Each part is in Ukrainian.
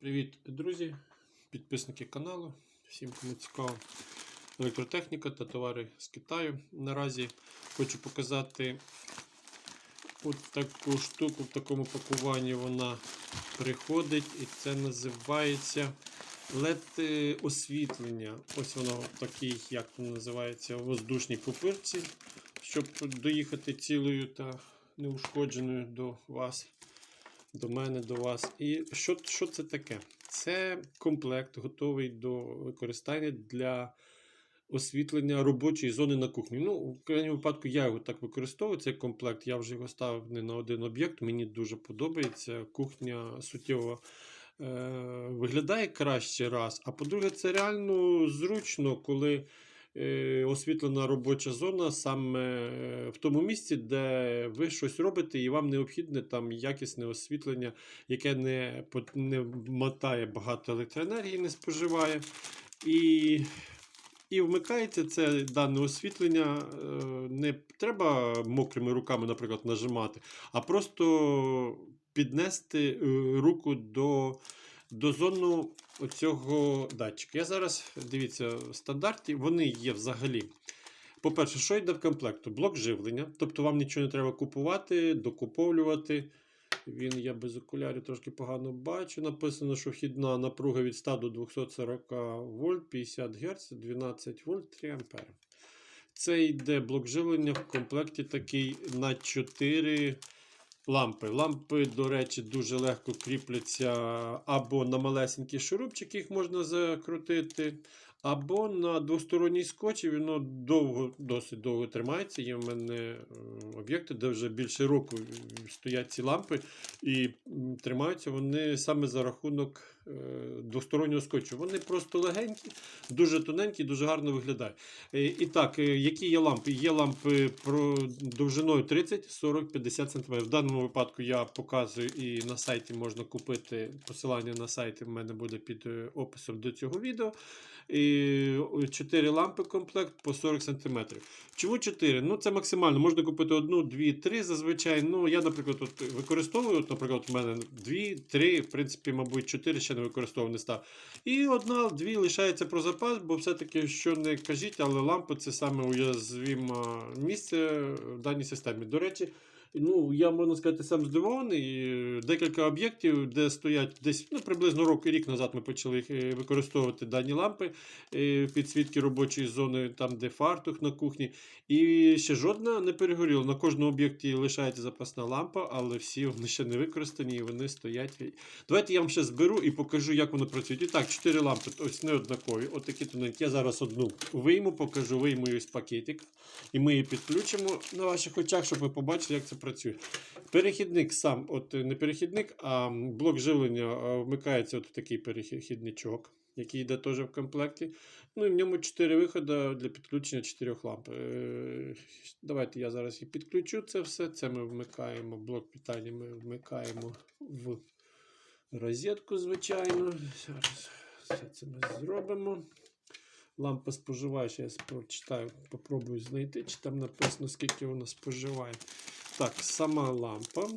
Привіт, друзі, підписники каналу. Всім, кому цікаво електротехніка та товари з Китаю. Наразі хочу показати от таку штуку в такому пакуванні вона приходить, і це називається LED освітлення. Ось воно такий, як називається, воздушній пупирці, щоб доїхати цілою та неушкодженою до вас до мене, до вас. І що, що це таке? Це комплект готовий до використання для освітлення робочої зони на кухні. Ну, в крайньому випадку я його так використовую. Цей комплект я вже його ставив не на один об'єкт. Мені дуже подобається. Кухня суттєво е, виглядає краще раз. А по-друге, це реально зручно, коли освітлена робоча зона саме е, в тому місці, де ви щось робите, і вам необхідне там якісне освітлення, яке не, не мотає багато електроенергії, не споживає. І, і вмикається це дане освітлення. е, Не треба мокрими руками, наприклад, нажимати, а просто піднести е, руку до, до зону оцього датчика. Я зараз, дивіться, в стандарті вони є взагалі. По-перше, що йде в комплекту? Блок живлення, тобто вам нічого не треба купувати, докуповлювати. Він я без окулярів трошки погано бачу. Написано, що вхідна напруга від 100 до 240 вольт, 50 Гц, 12 вольт, 3 ампери. Це йде блок живлення в комплекті такий на 4 лампи. Лампи, до речі, дуже легко кріпляться або на малесенький шурупчик, їх можна закрутити, або на двосторонній скотч, воно довго, досить довго тримається. Є в мене е, об'єкти, де вже більше року стоять ці лампи, і тримаються вони саме за рахунок двостороннього скотчу. Вони просто легенькі, дуже тоненькі, дуже гарно виглядають. Е, І так, е, які є лампи? Є лампи довжиною 30, 40, 50 см. В даному випадку я показую і на сайті можна купити посилання на сайті. В мене буде під е, описом до цього відео. І 4 лампи комплект по 40 см. Чому 4? Ну це максимально. Можна купити одну, дві, три зазвичай. Ну, я, наприклад, от використовую, наприклад, у мене 2, 3, в принципі, мабуть, 4 ще не використовував, не став. І одна, дві лишається про запас, бо все-таки, що не кажіть, але лампи це саме уязвіме місце в даній системі. До речі, ну, я можна сказати, сам здивований. Декілька об'єктів, де стоять десь ну, приблизно рок рік назад ми почали е, використовувати дані лампи е, підсвітки робочої зони, там, де фартух на кухні. І ще жодна не перегоріла. На кожному об'єкті лишається запасна лампа, але всі вони ще не використані і вони стоять. Давайте я вам ще зберу і покажу, як воно працює. І так, 4 лампи, ось не однакові. От тоненькі. Я зараз одну вийму, покажу, вийму її з пакетик. І ми її підключимо на ваших очах, щоб ви побачили, як це працює. Перехідник сам, от не перехідник, а блок живлення вмикається от такий перехідничок, який йде теж в комплекті. Ну і в ньому 4 виходи для підключення 4 ламп. Е, Давайте я зараз і підключу це все. Це ми вмикаємо, блок питання ми вмикаємо в розетку, звичайно. Зараз все це ми зробимо. Лампа споживає, ще я прочитаю, попробую знайти, чи там написано, скільки вона споживає. Так, сама лампа.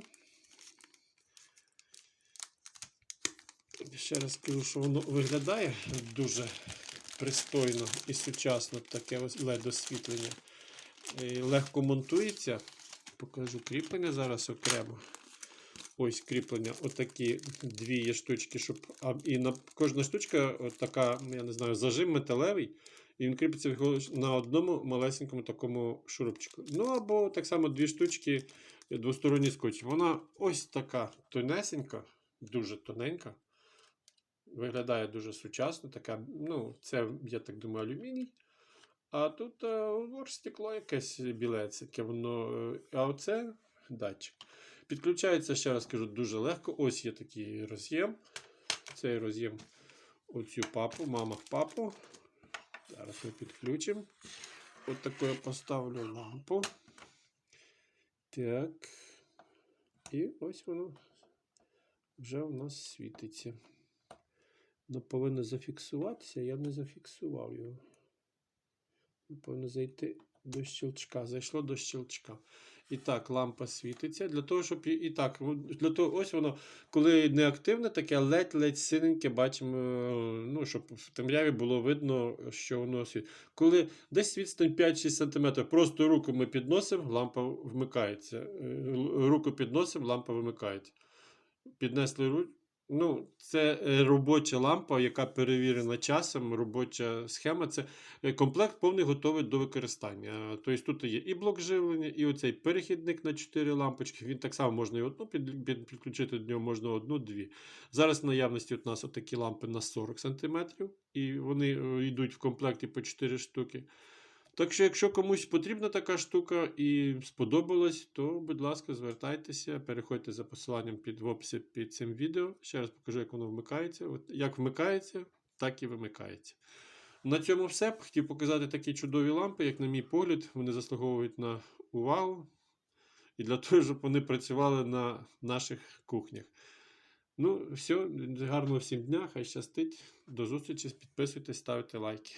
Ще раз скажу, що воно виглядає дуже пристойно і сучасно таке ось LED освітлення. Легко монтується. Покажу кріплення зараз окремо. Ось кріплення, отакі дві є штучки, щоб. А, і на кожна штучка, от така, я не знаю, зажим металевий. І він кріпиться на одному малесенькому такому шурупчику. Ну або так само дві штучки двосторонній скотч. Вона ось така тонесенька, дуже тоненька. Виглядає дуже сучасно. Така, ну, це, я так думаю, алюміній. А тут е, стекло якесь білецьке, воно. е, А оце датчик. Підключається, ще раз кажу, дуже легко. Ось є такий роз'єм. Цей роз'єм оцю папу, мама в папу. Зараз ми підключимо. От таку я поставлю лампу. Так. І ось воно вже у нас світиться. Воно повинно зафіксуватися, я не зафіксував його. Повинно зайти до щелчка. Зайшло до щелчка. І так, лампа світиться. Для того, щоб і, так, для того, ось воно, коли не активне, таке ледь-ледь синеньке, бачимо, ну, щоб в темряві було видно, що воно світить. Коли десь відстань 5-6 см, просто руку ми підносимо, лампа вмикається. Е, Руку підносимо, лампа вимикається. Піднесли руку. Ну, це е, робоча лампа, яка перевірена часом, робоча схема. Це е, комплект повний готовий до використання. Тобто тут є і блок живлення, і оцей перехідник на 4 лампочки. Він так само можна і одну під, під- підключити до нього, можна одну, дві. Зараз в наявності у нас такі лампи на 40 см, і вони е, йдуть в комплекті по 4 штуки. Так що, якщо комусь потрібна така штука і сподобалось, то, будь ласка, звертайтеся, переходьте за посиланням під в описі під цим відео. Ще раз покажу, як воно вмикається. От як вмикається, так і вимикається. На цьому все. Хотів показати такі чудові лампи, як на мій погляд, вони заслуговують на увагу. І для того, щоб вони працювали на наших кухнях. Ну, все, гарного всім дня, хай щастить. До зустрічі, підписуйтесь, ставте лайки.